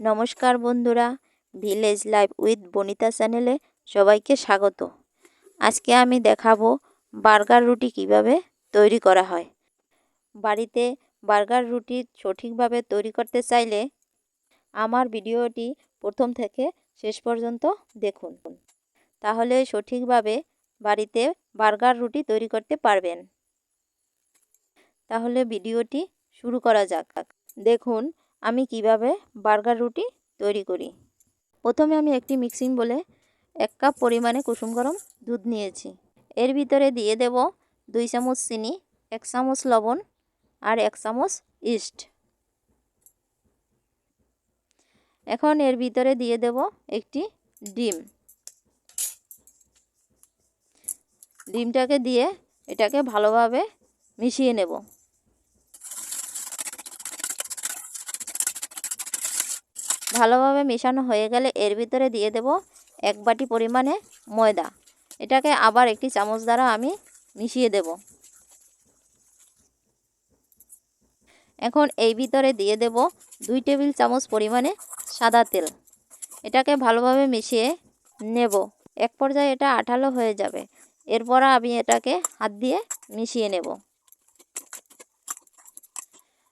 নমস্কার বন্ধুরা, village life with বনিতা চ্যানেলে সবাইকে স্বাগত। আজকে আমি দেখাবো বার্গার রুটি কীভাবে তৈরি করা হয়। বাড়িতে বার্গার রুটি সঠিকভাবে তৈরি করতে চাইলে আমার ভিডিওটি প্রথম থেকে শেষ পর্যন্ত দেখুন। তাহলে সঠিকভাবে বাড়িতে বার্গার রুটি তৈরি করতে পারবেন। তাহলে ভিডিওটি শুরু করা যাক। দেখুন আমি কীভাবে বার্গার রুটি তৈরি করি? প্রথমে আমি একটি মিক্সিং বলে এক কাপ পরিমাণে কুসুম গরম দুধ নিয়েছি। এর ভিতরে দিয়ে দেব দুই চামচ চিনি, এক চামচ লবণ আর এক চামচ ইস্ট। এখন এর ভিতরে দিয়ে দেব একটি ডিম। ডিমটাকে দিয়ে এটাকে ভালোভাবে মিশিয়ে নেব। ভালোভাবে মেশানো হয়ে গেলে এর ভিতরে দিয়ে দেব এক বাটি পরিমাণে ময়দা। এটাকে আবার একটি চামচ দ্বারা আমি মিশিয়ে দেব। এখন এই ভিতরে দিয়ে দেব দুই টেবিল চামচ পরিমাণে সাদা তেল। এটাকে ভালোভাবে মিশিয়ে নেব। এক পর্যায়ে এটা আঠালো হয়ে যাবে। এরপর আমি এটাকে হাত দিয়ে মিশিয়ে নেব।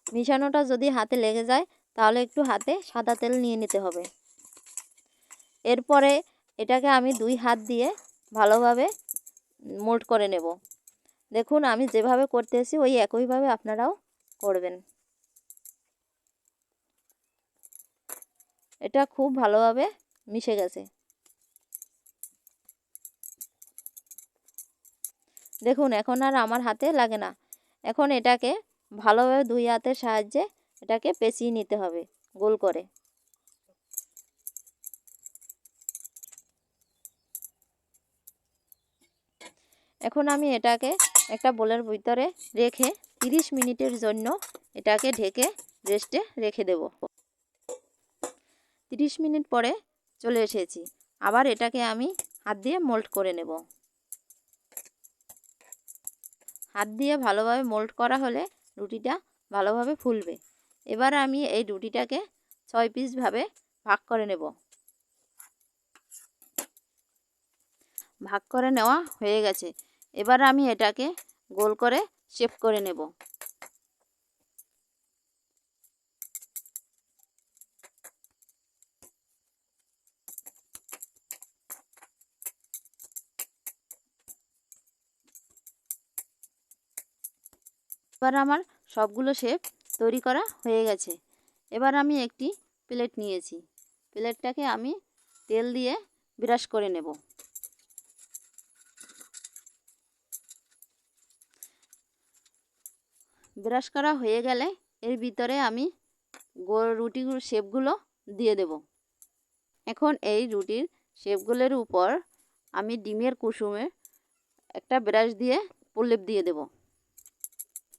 মিশানোটা যদি হাতে লেগে যায় তাহলে একটু হাতে সাদা তেল নিয়ে নিতে হবে। এরপরে এটাকে আমি দুই হাত দিয়ে ভালোভাবে মোল্ড করে নেব। দেখুন, আমি যেভাবে করতে করতেছি, ওই একইভাবে আপনারাও করবেন। এটা খুব ভালোভাবে মিশে গেছে। দেখুন, এখন আর আমার হাতে লাগে না। এখন এটাকে ভালোভাবে দুই হাতের সাহায্যে এটাকে পেঁচিয়ে নিতে হবে গোল করে। এখন আমি এটাকে একটা বোলের ভিতরে রেখে 30 মিনিটের জন্য এটাকে ঢেকে রেস্টে রেখে দেব। 30 মিনিট পরে চলে এসেছি। আবার এটাকে আমি হাত দিয়ে মোল্ড করে নেব। হাত দিয়ে ভালোভাবে মোল্ড করা হলে রুটিটা ভালোভাবে ফুলবে। এবার আমি এই রুটিটাকে ছয় পিসভাবে ভাগ করে নেব। ভাগ করে নেওয়া হয়ে গেছে। এবার আমি এটাকে গোল করে শেপ করে নেব। এবার আমার সবগুলো শেপ তৈরি করা হয়ে গেছে। এবার আমি একটি প্লেট নিয়েছি। প্লেটটাকে আমি তেল দিয়ে ব্রাশ করে নেব। ব্রাশ করা হয়ে গেলে এর ভিতরে আমি গোল রুটিগুলো শেপগুলো দিয়ে দেব। এখন এই রুটির শেপগুলোর উপর আমি ডিমের কুসুমে একটা ব্রাশ দিয়ে প্রলেপ দিয়ে দেব।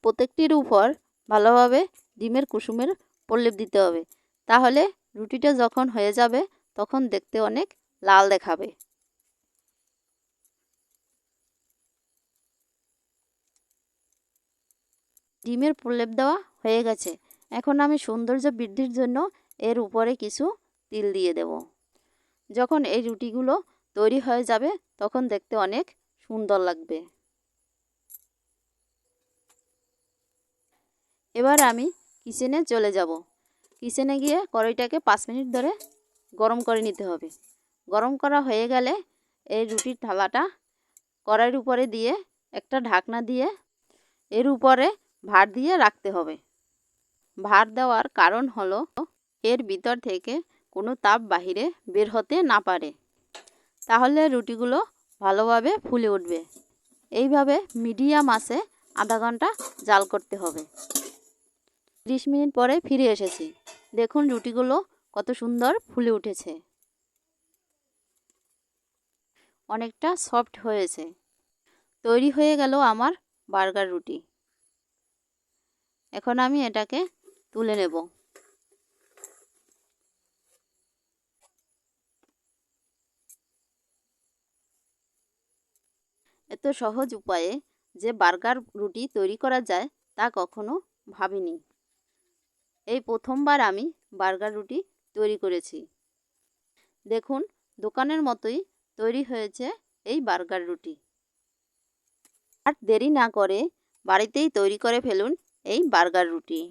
প্রত্যেকটির উপর ভালোভাবে ডিমের, কুসুমের প্রলেপ দিতে হবে। তাহলে রুটিটা যখন হয়ে যাবে, তখন দেখতে অনেক লাল দেখাবে। ডিমের প্রলেপ দেওয়া হয়ে গেছে। এখন আমি সৌন্দর্য বৃদ্ধির জন্য এর উপরে কিছু তিল দিয়ে দেব। যখন এই রুটিগুলো তৈরি হয়ে যাবে, তখন দেখতে অনেক সুন্দর লাগবে। এবার আমি কিচেনে চলে যাব। কিচেনে গিয়ে কড়াইটাকে পাঁচ মিনিট ধরে গরম করে নিতে হবে। গরম করা হয়ে গেলে এই রুটির থালাটা কড়াইয়ের উপরে দিয়ে, একটা ঢাকনা দিয়ে এর উপরে ভার দিয়ে রাখতে হবে। ভার দেওয়ার কারণ হলো এর ভিতর থেকে কোনো তাপ বাহিরে বের হতে না পারে। তাহলে রুটিগুলো ভালোভাবে ফুলে উঠবে। এইভাবে মিডিয়াম আছে আধা ঘণ্টা জাল করতে হবে। ত্রিশ মিনিট পরে ফিরে এসেছি। দেখুন রুটিগুলো কত সুন্দর ফুলে উঠেছে। অনেকটা সফট হয়েছে। তৈরি হয়ে গেল আমার বার্গার রুটি। এখন আমি এটাকে তুলে নেব। এত সহজ উপায়ে যে বার্গার রুটি তৈরি করা যায় তা কখনো ভাবিনি। এই প্রথমবার আমি বার্গার রুটি তৈরি করেছি। দেখুন, দোকানের মতোই তৈরি হয়েছে এই বার্গার রুটি। আর দেরি না করে বাড়িতেই তৈরি করে ফেলুন এই বার্গার রুটি।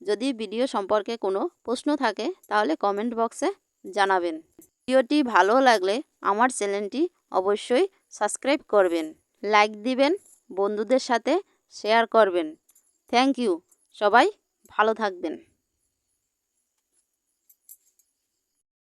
যদি ভিডিও সম্পর্কে কোনো প্রশ্ন থাকে, তাহলে কমেন্ট বক্সে জানাবেন। ভিডিওটি ভালো লাগলে আমার চ্যানেলটি অবশ্যই সাবস্ক্রাইব করবেন, লাইক দিবেন, বন্ধুদের সাথে শেয়ার করবেন। Thank you. সবাই ভালো থাকবেন।